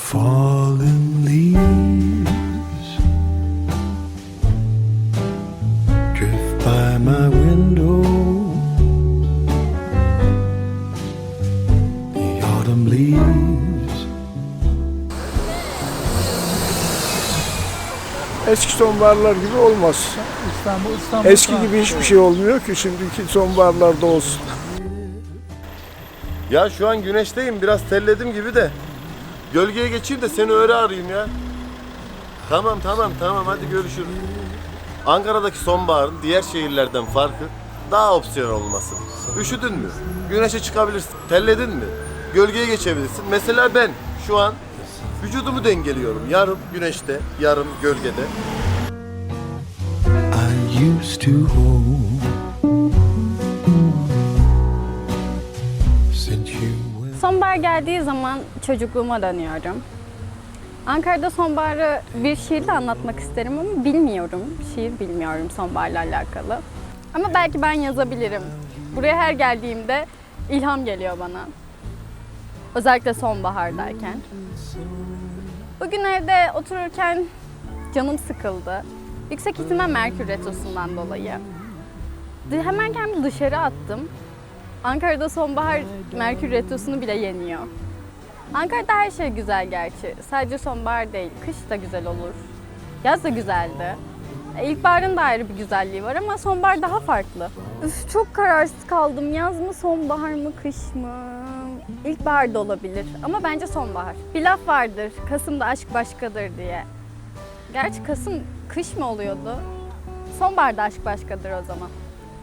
fallen leaves drift by my window. The autumn leaves. Eski sonbaharlar gibi olmaz. İstanbul, İstanbul. Eski gibi hiçbir şey olmuyor ki şimdiki sonbaharlarda olsun. Ya şu an güneşteyim biraz terledim gibi de. Gölgeye geçeyim de seni öyle arayayım ya. Tamam tamam tamam hadi görüşürüz. Ankara'daki sonbaharın diğer şehirlerden farkı daha opsiyon olması. Üşüdün mü? Güneşe çıkabilirsin. Terledin mi? Gölgeye geçebilirsin. Mesela ben şu an vücudumu dengeliyorum. Yarım güneşte, yarım gölgede. I used to hold since you. Sonbahar geldiği zaman çocukluğuma dönüyorum. Ankara'da sonbaharı bir şiirle anlatmak isterim ama bilmiyorum. Şiir bilmiyorum sonbaharla alakalı. Ama belki ben yazabilirim. Buraya her geldiğimde ilham geliyor bana. Özellikle sonbahardayken. Bugün evde otururken canım sıkıldı. Yüksek ihtimal Merkür Retrosu'ndan dolayı. Hemen kendimi dışarı attım. Ankara'da sonbahar Merkür Retrosu'nu bile yeniyor. Ankara'da her şey güzel gerçi. Sadece sonbahar değil, kış da güzel olur. Yaz da güzeldi. E, İlkbaharın da ayrı bir güzelliği var ama sonbahar daha farklı. Üf, çok kararsız kaldım. Yaz mı, sonbahar mı, kış mı? İlkbahar da olabilir ama bence sonbahar. Bir laf vardır, Kasım'da aşk başkadır diye. Gerçi Kasım kış mı oluyordu? Sonbaharda aşk başkadır o zaman.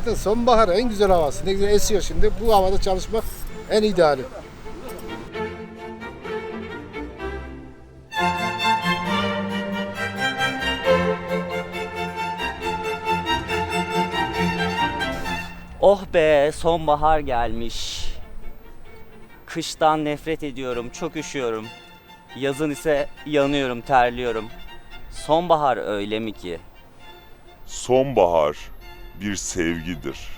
Zaten sonbahar en güzel havası. Ne güzel esiyor şimdi. Bu havada çalışmak en ideali. Oh be sonbahar gelmiş. Kıştan nefret ediyorum, çok üşüyorum. Yazın ise yanıyorum, terliyorum. Sonbahar öyle mi ki? Sonbahar bir sevgidir.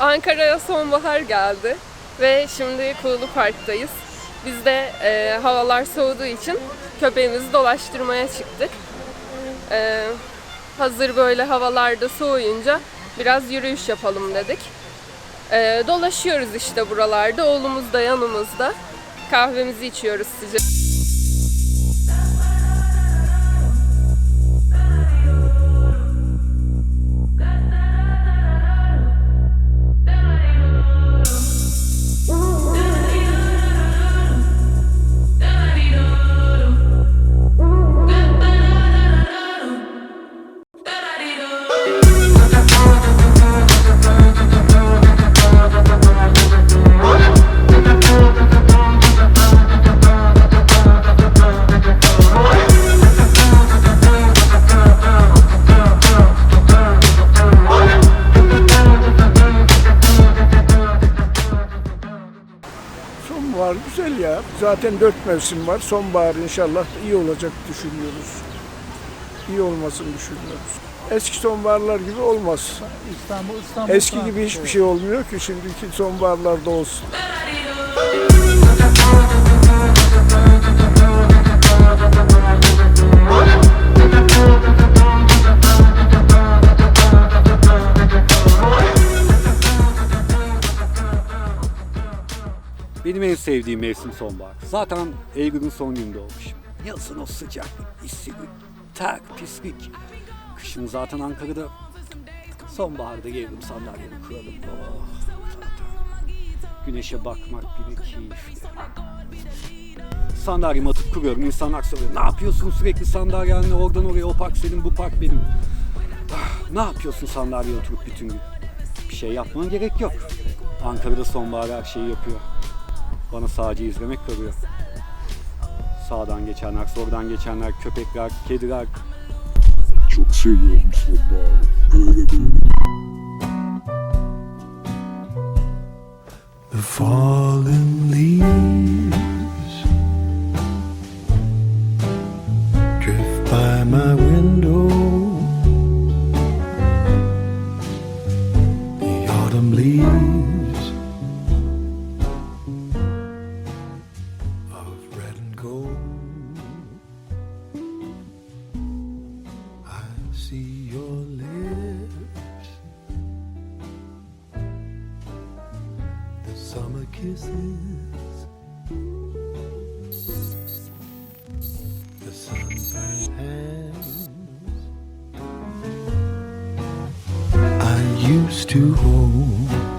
Ankara'ya sonbahar geldi ve şimdi Kuğulu Park'tayız. Biz de e, havalar soğuduğu için köpeğimizi dolaştırmaya çıktık. E, hazır böyle havalarda soğuyunca biraz yürüyüş yapalım dedik. E, dolaşıyoruz işte buralarda. Oğlumuz da yanımızda. Kahvemizi içiyoruz sıcak. Ya. Zaten dört mevsim var. Sonbahar inşallah iyi olacak düşünüyoruz. İyi olmasını düşünüyoruz. Eski sonbaharlar gibi olmaz. İstanbul, İstanbul. Eski gibi hiçbir şey olmuyor ki şimdiki sonbaharlarda olsun. Benim en sevdiğim mevsim sonbahar. Zaten Eylül'ün son gününde olmuşum. Yazın o sıcaklık, işsizlik, ter, pislik. Kışın zaten Ankara'da Sonbaharda gelirim sandalyemi kuralım. Oh, zaten. Güneşe bakmak bile keyifli. Sandalyemi atıp kuruyorum. İnsanlar soruyor. Ne yapıyorsun sürekli sandalyenle oradan oraya o park senin bu park benim. Ah, ne yapıyorsun sandalyeye oturup bütün gün? Bir şey yapmana gerek yok. Ankara'da sonbahar her şeyi yapıyor. Bana sadece izlemek kalıyor. Sağdan geçenler, soldan geçenler, köpekler, kediler. Çok seviyorum sonbaharı. Böyle böyle. The fallen leaves drift by my window. Summer kisses, the sunburned hands I used to hold.